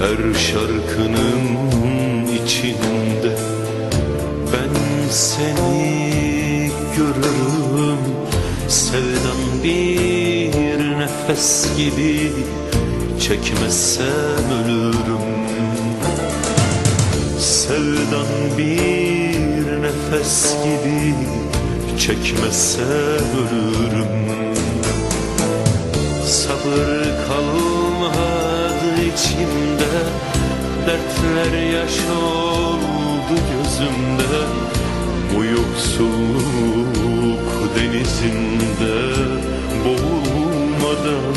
Her şarkının içinde Ben seni görürüm. Sevdan bir nefes gibi Çekmezsem ölürüm. Sevdan bir nefes gibi Çekmezsem ölürüm. Sabır kalmadı içimde Dertler yaş oldu gözümde. Bu yoksulluk denizinde Boğulmadan